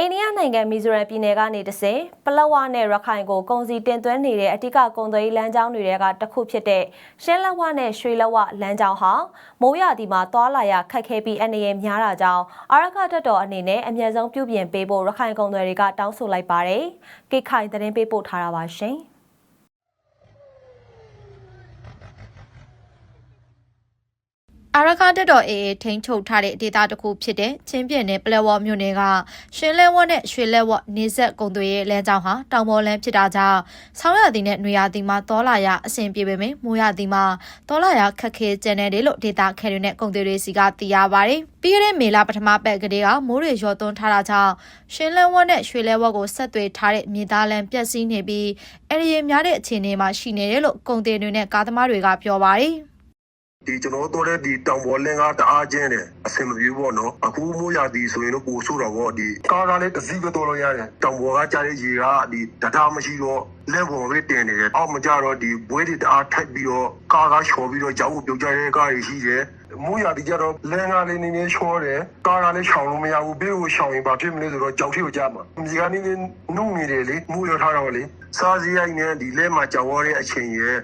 အိန္ဒိယနိုင်ငံမီဇိုရမ်ပြည်နယ်ကနေတဆင်ပလောဝနဲ့ရခိုင်ကိုကုန်စည်တင်သွင်းနေတဲ့အ धिक ကုန်သွယ်ရေးလမ်းကြောင်းတွေကတစ်ခုဖြစ်တဲ့ရှင်းလက်ဝနဲ့ရွှေလက်ဝလမ်းကြောင်းဟာမိုးရသည်မှာသွာလာရခက်ခဲပြီးအနေရများတာကြောင့်အာရခတက်တော်အနေနဲ့အမြန်ဆုံးပြုပြင်ပေးဖို့ရခိုင်ကုန်သွယ်တွေကတောင်းဆိုလိုက်ပါတယ်။ကိခိုင်သတင်းပေးပို့ထားတာပါရှင်။ အာရခတက်တော်အေးထိန်းချုပ်ထားတဲ့ဒေသတစ်ခုဖြစ်တဲ့ချင်းပြည်နယ်ပလက်ဝမြို့နယ်ကရွှေလဲဝတ်နဲ့ရွှေလဲဝတ်နေဆက်ကုံသွေးရဲ့လမ်းကြောင်းဟာတောင်ပေါ်လမ်းဖြစ်တာကြောင့်ဆောင်းရသည်နဲ့နွေရသည်မှာတောလာရအဆင်ပြေပေမယ့်မိုးရသည်မှာတောလာရခက်ခဲကျန်နေတယ်လို့ဒေသခဲတွေနဲ့ကုံသွေးတွေစီကသိရပါတယ်။ပြီးခဲ့တဲ့မေလပထမပတ်ကလေးကမိုးတွေရောသွန်းထားတာကြောင့်ရွှေလဲဝတ်နဲ့ရွှေလဲဝတ်ကိုဆက်သွယ်ထားတဲ့မြေသားလမ်းပြက်စီးနေပြီးအဲ့ဒီများတဲ့အခြေအနေမှာရှိနေတယ်လို့ကုံသွေးတွေနဲ့ကားသမားတွေကပြောပါတယ်။ဒီ ကျွန်တော်တို့တဲ့ဒီတောင်ပေါ်လင်းကတအားကျင်းတယ် အဆင်မပြေဘူးပေါ့နော် အခု မိုးရသည်ဆိုရင်တော့ ပိုဆိုးတော့ဗောဒီကားကားလေးတစ်စီးပဲတော်လို့ရတယ် တောင်ပေါ်ကကြားတဲ့ရေကဒီတတားမရှိတော့လက်ပေါ်ပဲ တင်နေတယ် အောက်မကြတော့ဒီဘွဲတွေ တအားထိုက်ပြီးတော့ ကားကားချော်ပြီးတော့ကြောက်ကိုပြုတ်ကြတဲ့ကားတွေ ရှိတယ် မိုးရသည်ကြတော့လင်းကားလေးနည်းနည်းချောတယ် ကားကားလေးချောင်လို့မရဘူး ဘေးကိုချောင်ရင် ဘာဖြစ်မလဲဆိုတော့ကြောက်ထီကိုကြားမှာဒီကနေ့နုနေတယ်လေ မိုးရထားတော့လေ စားစရိုက်နဲ့ဒီလဲမှာ ကြောက်ရတဲ့အချိန်ရဲ့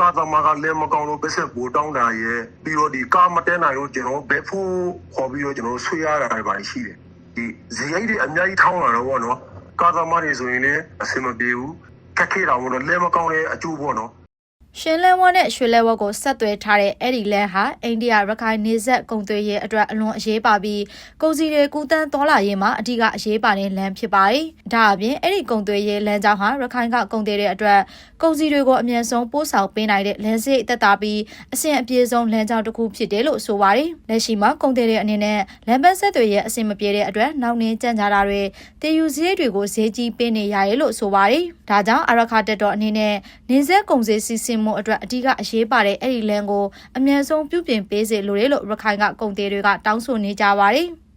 ကာသမားကလည်းမကောင်းလို့ပက်ဆက်ပိုတောင်းတာရဲ့ပြီးတော့ဒီကားမတဲနိုင်လို့ကျွန်တော်ဘက်ဖို့ခေါ်ပြီးတော့ကျွန်တော်ဆွေးရတာတွေပါရှိတယ်ဒီဇီရိုက်တွေအများကြီးထောင်းလာတော့ဗောနော်ကာသမားတွေဆိုရင်လည်းအဆင်မပြေဘူးခက်ခဲတာဗောနော်လဲမကောင်းတဲ့အကျိုးဗောနော် ရှင်းလဲဝတ်နဲ့ရွှေလဲဝတ်ကိုဆက်သွယ်ထားတဲ့အဲ့ဒီလမ်းဟာအိန္ဒိယရခိုင်နေဆက်ကုံသွေးရဲ့အတွက်အလွန်အရေးပါပြီးကုန်စည်တွေကူးတန်းသွားလာရေးမှာအဓိကအရေးပါတဲ့လမ်းဖြစ်ပါတယ်။ဒါအပြင်အဲ့ဒီကုံသွေးရဲ့လမ်းကြောင်းဟာရခိုင်ကကုံသွေးတဲ့အတွက်ကုန်စည်တွေကိုအမြန်ဆုံးပို့ဆောင်ပေးနိုင်တဲ့လမ်းစိတ်သက်သာပြီးအဆင်အပြေဆုံးလမ်းကြောင်းတစ်ခုဖြစ်တယ်လို့ဆိုပါတယ်။လက်ရှိမှာကုံသွေးတဲ့အနေနဲ့လမ်းပန်းဆက်သွယ်ရဲ့အဆင်မပြေတဲ့အတွက်နောက်နှင်းကြန့်ကြာတာတွေတည်ယူစရိတ်တွေကိုဈေးကြီးပေးနေရတယ်လို့ဆိုပါတယ်။ဒါကြောင့်အရခတက်တော်အနေနဲ့နေဆက်ကုံစည်စီစဉ်မှုအတွက်အဓိကအရေးပါတဲ့အဲ့ဒီလမ်းကိုအမြန်ဆုံးပြုပြင်ပေးစေလိုတယ်လို့ရခိုင်ကကုန်သေးတွေကတောင်းဆိုနေကြပါတယ်။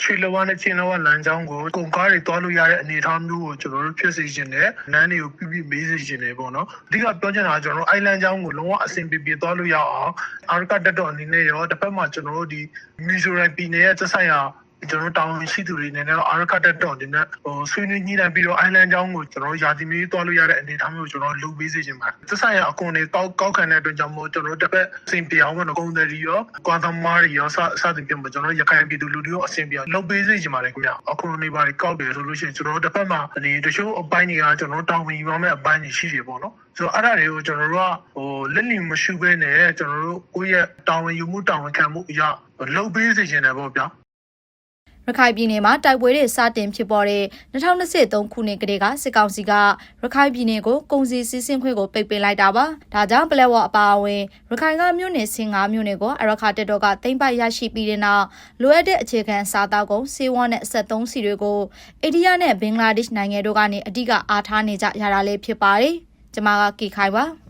ချီလဝနဲ့ချင်းလဝလမ်းကြောင်းကိုကုန်ကားတွေတွားလို့ရတဲ့အနေအထားမျိုးကိုကျွန်တော်တို့ဖြစ်စေချင်တယ်။လမ်းတွေကိုပြပြမေးစေချင်တယ်ပေါ့နော်။အဓိကပြောချင်တာကကျွန်တော်တို့အိုင်လန်ကြောင်းကိုလုံးဝအဆင်ပြေပြေတွားလို့ရအောင်အာရကတက်တော့အနေနဲ့ရောတစ်ဖက်မှာကျွန်တော်တို့ဒီမီဇိုရမ်ပြည်နယ်ရဲ့သက်ဆိုင်ရာ ကျွန်တော်တို့တောင်းရှိသူတွေနေနဲ့အာရကတက်တော့ဒီနဲ့ဟိုဆွေးနွေးညှိနှိုင်းပြီးတော့အိုင်လန်ကြောင်းကိုကျွန်တော်တို့ယာတီမီတွားလို့ရတဲ့အနေအထားမျိုးကိုကျွန်တော်လုပ်ပေးစေချင်ပါတယ်။သက်ဆိုင်ရာအကွန်တွေကောက်ကောက်ခံတဲ့အတွက်ကြောင့်မို့ကျွန်တော်တို့တစ်ဖက်အဆင်ပြေအောင်ပေါ့နော်ကုန်တယ်ရောကွာသမားတွေရောစစသဖြင့်ပေါ့ကျွန်တော်တို့ရခိုင်ပြည်သူလူထုရောအဆင်ပြေအောင်လုပ်ပေးစေချင်ပါတယ်ခင်ဗျ။အကွန်တွေပါကောက်တယ်ဆိုလို့ရှိရင်ကျွန်တော်တို့တစ်ဖက်မှာဒီတချို့အပိုင်းတွေကကျွန်တော်တို့တောင်းဝင်ယူရမယ့်အပိုင်းတွေရှိတယ်ပေါ့နော်။ဆိုတော့အဲ့ဒါတွေကိုကျွန်တော်တို့ကဟိုလက်လီမရှုဘဲနဲ့ကျွန်တော်တို့ကိုယ့်ရဲ့တောင်းဝင်ယူမှုတောင်းဝင်ခံမှုအရာလုပ်ပေးစေချင်တယ်ပေါ့ဗျာ။ ရခိုင်ပြည်နယ်မှာတိုက်ပွဲတွေစတင်ဖြစ်ပေါ်တဲ့2023ခုနှစ်ကတည်းကစစ်ကောင်စီကရခိုင်ပြည်နယ်ကိုကုန်စည်စီးဆင်းခွင့်ကိုပိတ်ပင်လိုက်တာပါ။ဒါကြောင့်ပလက်ဝအပါအဝင်ရခိုင်ကမြို့နယ်စင်၅မြို့နယ်ကိုအရခတက်တော်ကတင်ပိုက်ရရှိပြီးတဲ့နောက်လိုအပ်တဲ့အခြေခံစားတောက်ကုန်စေဝါနဲ့73စီတွေကိုအိန္ဒိယနဲ့ဘင်္ဂလားဒေ့ရှ်နိုင်ငံတို့ကနေအဓိကအားထားနေကြရတာလည်းဖြစ်ပါတယ်။ကျွန်မကကီခိုင်ပါ။